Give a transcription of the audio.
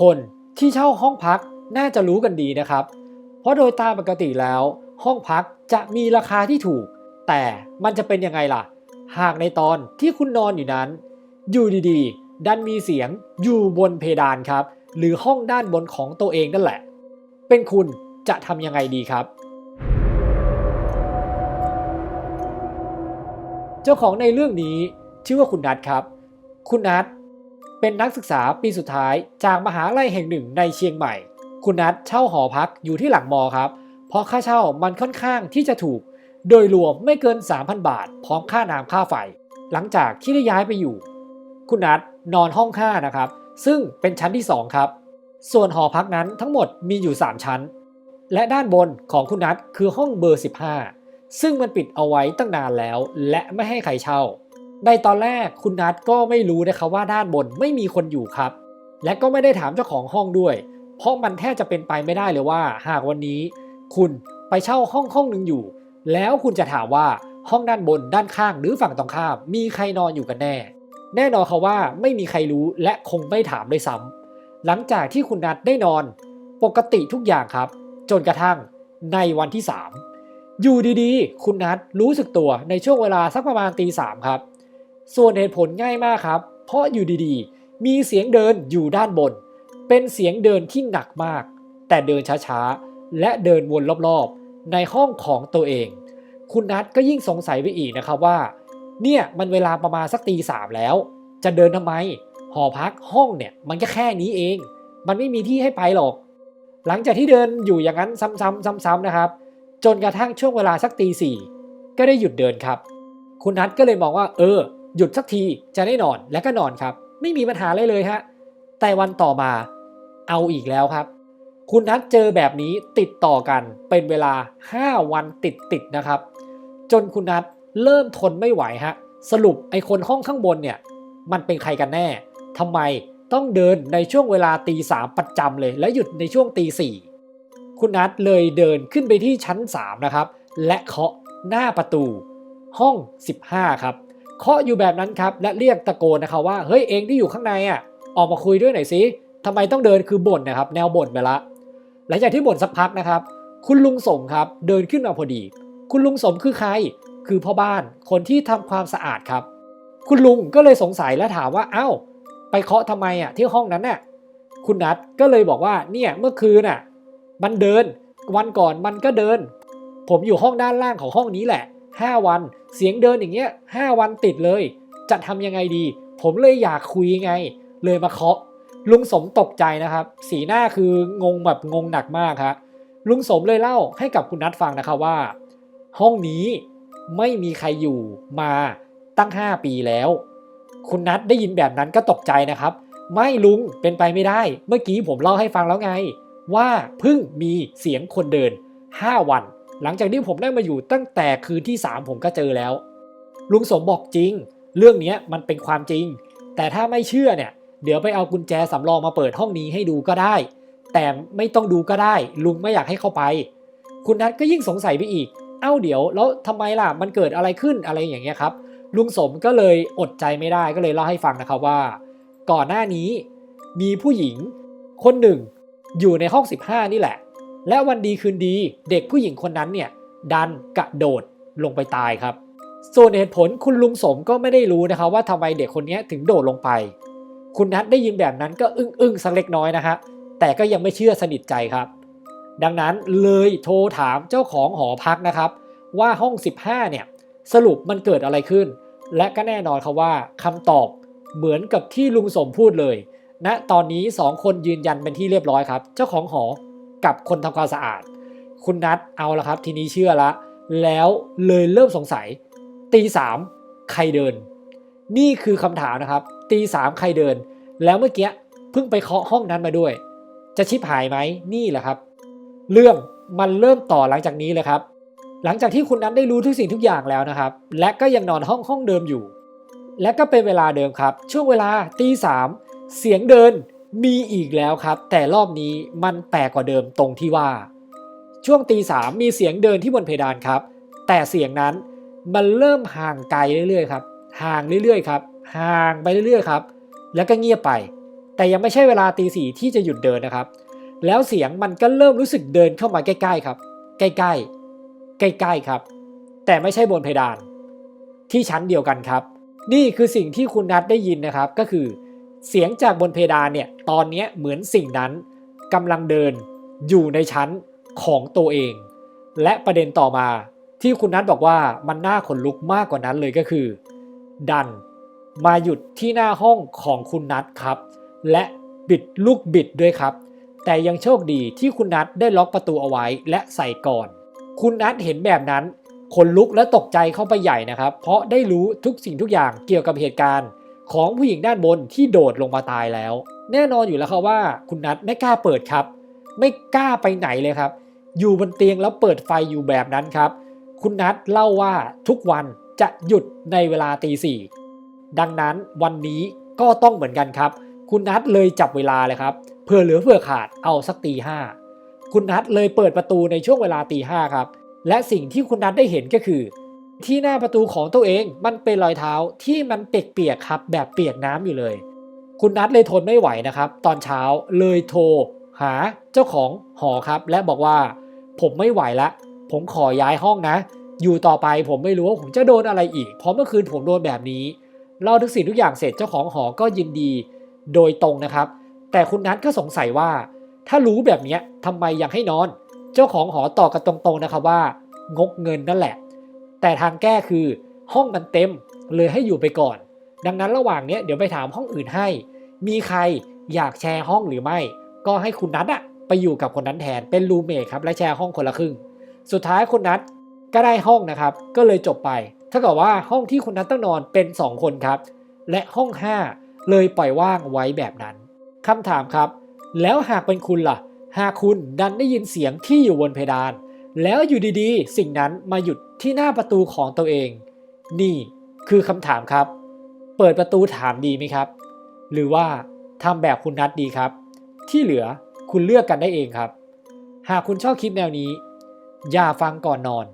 คนที่เช่าห้องพักน่าจะรู้กันดีนะครับ เพราะโดยตามปกติแล้ว ห้องพักจะมีราคาที่ถูก แต่มันจะเป็นยังไงล่ะ หากในตอนที่คุณนอนอยู่นั้น อยู่ดีๆ ดันมีเสียงอยู่บนเพดานครับ หรือห้องด้านบนของตัวเองนั่นแหละ เป็นคุณจะทำยังไงดีครับ เจ้าของในเรื่องนี้ชื่อว่าคุณนัทครับ คุณนัท เป็นนักศึกษาปีสุดท้ายจากมหาลัยแห่งหนึ่งในเชียงใหม่ คุณนัทเช่าหอพักอยู่ที่หลังมอครับ เพราะค่าเช่ามันค่อนข้างที่จะถูก โดยรวมไม่เกิน 3,000 บาท พร้อมค่าน้ำค่าไฟ หลังจากที่ได้ย้ายไปอยู่ คุณนัทนอนห้องค่านะครับ ซึ่งเป็นชั้นที่ 2 ครับ ส่วนหอพักนั้นทั้งหมดมีอยู่ 3 ชั้น และด้านบนของคุณนัทคือห้องเบอร์ 15 ซึ่งมันปิดเอาไว้ตั้งนานแล้ว และไม่ให้ใครเช่า ในตอนแรกคุณนัทก็ไม่รู้นะครับว่าด้านบนไม่มีคนอยู่ครับ และก็ไม่ได้ถามเจ้าของห้องด้วย เพราะมันแทบจะเป็นไปไม่ได้เลยว่า หากวันนี้ คุณไปเช่าห้องห้องหนึ่งอยู่ แล้วคุณจะถามว่าห้องด้านบนด้านข้างหรือฝั่งตรงข้าม มีใครนอนอยู่กันแน่ แน่นอนเขาว่าไม่มีใครรู้และคงไม่ถามด้วยซ้ำหลังจากที่คุณนัทได้นอน ปกติทุกอย่างครับ จนกระทั่งในวันที่ 3 อยู่ดีๆ คุณนัทรู้สึกตัวในช่วงเวลาสักประมาณตีสามครับ ส่วนเหตุผลง่ายมากครับ เพราะอยู่ดีๆ มีเสียงเดินอยู่ด้านบน เป็นเสียงเดินที่หนักมาก แต่เดินช้าๆ และเดินวนรอบๆ ในห้องของตัวเอง คุณนัทก็ยิ่งสงสัยไปอีกนะครับว่า เนี่ยมันเวลาประมาณสักตีสามแล้ว จะเดินทำไม หอพักห้องเนี่ยมันก็แค่นี้เอง มันไม่มีที่ให้ไปหรอก หลังจากที่เดินอยู่อย่างนั้นซ้ำๆซ้ำๆนะครับ จนกระทั่งช่วงเวลาสักตีสี่ก็ได้หยุดเดินครับ คุณนัทก็เลยมองว่า เออ หยุดสักทีจะได้นอนและก็นอนครับ ไม่มีปัญหาอะไรเลยฮะแต่วันต่อมาเอาอีกแล้วครับ คุณนัทเจอแบบนี้ติดต่อกันเป็นเวลา 5 วันติดติดนะครับ จนคุณนัทเริ่มทนไม่ไหวฮะสรุปไอคนห้องข้างบนเนี่ยมันเป็นใครกันแน่ทำไมต้องเดินในช่วงเวลาตีสามประจำเลย และหยุดในช่วงตีสี่คุณนัทเลยเดินขึ้นไปที่ชั้น 3 นะครับ และเคาะหน้าประตูห้อง 15 ครับ เคาะอยู่แบบนั้นครับและเรียกตะโกนนะครับว่าเฮ้ยเองที่อยู่ข้างในอะออกมาคุยด้วยหน่อยสิทำไมต้องเดินคือบ่นนะครับ แนวบ่นไปละหลังจากที่บ่นสักพักนะครับ คุณลุงสมครับเดินขึ้นมาพอดี คุณลุงสมคือใคร คือพ่อบ้านคนที่ทำความสะอาดครับ คุณลุงก็เลยสงสัยและถามว่าเอ้า ไปเคาะทำไมอะที่ห้องนั้นน่ะคุณนัทก็เลยบอกว่าเนี่ยเมื่อคืนน่ะ มันเดิน วันก่อนมันก็เดิน ผมอยู่ห้องด้านล่างของห้องนี้แหละ 5 วัน เสียงเดินอย่างเงี้ย5วันติดเลย จะทำยังไงดี ผมเลยอยากคุยไง เลยมาเคาะ ลุงสมตกใจนะครับ สีหน้าคืองงแบบงงหนักมากครับลุงสมเลยเล่าให้กับคุณนัทฟังนะครับว่า ห้องนี้ไม่มีใครอยู่มาตั้ง 5 ปีแล้ว คุณนัทได้ยินแบบนั้นก็ตกใจนะครับ ไม่ลุงเป็นไปไม่ได้ เมื่อกี้ผมเล่าให้ฟังแล้วไง ว่าเพิ่งมีเสียงคนเดิน 5 วัน หลังจากที่ผมได้มาอยู่ตั้งแต่คืนที่ 3 ผมก็เจอแล้ว ลุงสมบอกจริง เรื่องนี้มันเป็นความจริง แต่ถ้าไม่เชื่อเนี่ย เดี๋ยวไปเอากุญแจสำรองมาเปิดห้องนี้ให้ดูก็ได้ แต่ไม่ต้องดูก็ได้ ลุงไม่อยากให้เข้าไป คุณนัทก็ยิ่งสงสัยไปอีก เอ้าเดี๋ยว แล้วทำไมล่ะมันเกิดอะไรขึ้นอะไรอย่างเงี้ยครับ ลุงสมก็เลยอดใจไม่ได้ก็เลยเล่าให้ฟังนะครับว่า ก่อนหน้านี้มีผู้หญิง คนหนึ่ง อยู่ในห้อง 15 นี่แหละ และวันดีคืนดีเด็กผู้หญิงคนนั้นเนี่ยดันกระโดดลงไปตายครับ ส่วนเหตุผลคุณลุงสมก็ไม่ได้รู้นะครับว่าทำไมเด็กคนนี้ถึงโดดลงไป คุณนัทได้ยินแบบนั้นก็อึ้งอึ้งสักเล็กน้อยนะฮะแต่ก็ยังไม่เชื่อสนิทใจครับ ดังนั้นเลยโทรถามเจ้าของหอพักนะครับ ว่าห้อง 15 เนี่ยสรุปมันเกิดอะไรขึ้น และก็แน่นอนครับว่าคำตอบเหมือนกับที่ลุงสมพูดเลยณนะตอนนี้ 2 คนยืนยันเป็นที่เรียบร้อยครับ เจ้าของหอ กับคนทำความสะอาด คุณนัทเอาละครับ ทีนี้เชื่อละ แล้วเลยเริ่มสงสัย ตีสามใครเดิน นี่คือคำถามนะครับ ตีสามใครเดิน แล้วเมื่อกี้เพิ่งไปเคาะห้องนั้นมาด้วย จะชิบหายไหมนี่แหละครับ เรื่องมันเริ่มต่อหลังจากนี้เลยครับ หลังจากที่คุณนั้นได้รู้ทุกสิ่งทุกอย่างแล้วนะครับ และก็ยังนอนห้องห้องเดิมอยู่ และก็เป็นเวลาเดิมครับ ช่วงเวลาตีสามเสียงเดิน มีอีกแล้วครับ แต่รอบนี้มันแปลกกว่าเดิมตรงที่ว่า ช่วงตีสามมีเสียงเดินที่บนเพดานครับ แต่เสียงนั้นมันเริ่มห่างไกลเรื่อยๆครับห่างเรื่อยๆครับห่างไปเรื่อยๆครับ แล้วก็เงียบไป แต่ยังไม่ใช่เวลาตีสี่ที่จะหยุดเดินนะครับ แล้วเสียงมันก็เริ่มรู้สึกเดินเข้ามาใกล้ๆครับ ใกล้ๆ ใกล้ๆครับ แต่ไม่ใช่บนเพดาน ที่ชั้นเดียวกันครับ นี่คือสิ่งที่คุณนัทได้ยินนะครับก็คือ เสียงจากบนเพดานเนี่ยตอนนี้เหมือนสิ่งนั้นกำลังเดินอยู่ในชั้นของตัวเอง และประเด็นต่อมาที่คุณนัทบอกว่ามันน่าขนลุกมากกว่านั้นเลยก็คือ ดันมาหยุดที่หน้าห้องของคุณนัทครับ และบิดลูกบิดด้วยครับ แต่ยังโชคดีที่คุณนัทได้ล็อกประตูเอาไว้และใส่ก่อน คุณนัทเห็นแบบนั้นขนลุกและตกใจเข้าไปใหญ่นะครับ เพราะได้รู้ทุกสิ่งทุกอย่างเกี่ยวกับเหตุการณ์ ของผู้หญิงด้านบนที่โดดลงมาตายแล้ว แน่นอนอยู่แล้วครับว่าคุณนัทไม่กล้าเปิดครับ ไม่กล้าไปไหนเลยครับ อยู่บนเตียงแล้วเปิดไฟอยู่แบบนั้นครับ คุณนัทเล่าว่าทุกวันจะหยุดในเวลาตีสี่ดังนั้นวันนี้ก็ต้องเหมือนกันครับ คุณนัทเลยจับเวลาเลยครับเพื่อเหลือเพื่อขาดเอาสักตีห้าคุณนัทเลยเปิดประตูในช่วงเวลาตีห้าครับ และสิ่งที่คุณนัทได้เห็นก็คือ ที่หน้าประตูของตัวเองมันเป็นรอยเท้าที่มันเปียกๆครับ แบบเปียกน้ำอยู่เลย คุณนัทเลยทนไม่ไหวนะครับ ตอนเช้าเลยโทร หาเจ้าของหอครับ และบอกว่า ผมไม่ไหวละ ผมขอย้ายห้องนะ อยู่ต่อไปผมไม่รู้ว่าผมจะโดนอะไรอีก เพราะเมื่อคืนผมโดนแบบนี้เล่าทุกสิ่งทุกอย่างเสร็จเจ้าของหอก็ยินดีโดยตรงนะครับ แต่คุณนัทก็สงสัยว่า ถ้ารู้แบบนี้ทำไมยังให้นอน เจ้าของหอตอบกันตรงๆนะครับว่า งกเงินนั่นแหละ แต่ทางแก้คือห้องมันเต็มเลยให้อยู่ไปก่อน ดังนั้นระหว่างเนี้ยเดี๋ยวไปถามห้องอื่นให้ มีใครอยากแชร์ห้องหรือไม่ ก็ให้คุณนัทอะไปอยู่กับคนนั้นแทนเป็นรูเมทครับและแชร์ห้องคนละครึ่ง สุดท้ายคุณนัทก็ได้ห้องนะครับ ก็เลยจบไปถ้ากับว่าห้องที่คุณนัทต้องนอนเป็น 2 คนครับ และห้อง 5 เลยปล่อยว่างไว้แบบนั้นคำถามครับ แล้วหากเป็นคุณล่ะ หากคุณดันได้ยินเสียงที่อยู่บนเพดาน แล้วอยู่ดีๆ สิ่งนั้นมาหยุด ที่หน้าประตูของตัวเอง นี่คือคำถามครับ เปิดประตูถามดีไหมครับ หรือว่าทำแบบคุณนัดดีครับ ที่เหลือคุณเลือกกันได้เองครับ หากคุณชอบคลิปแนวนี้ อย่าฟังก่อนนอน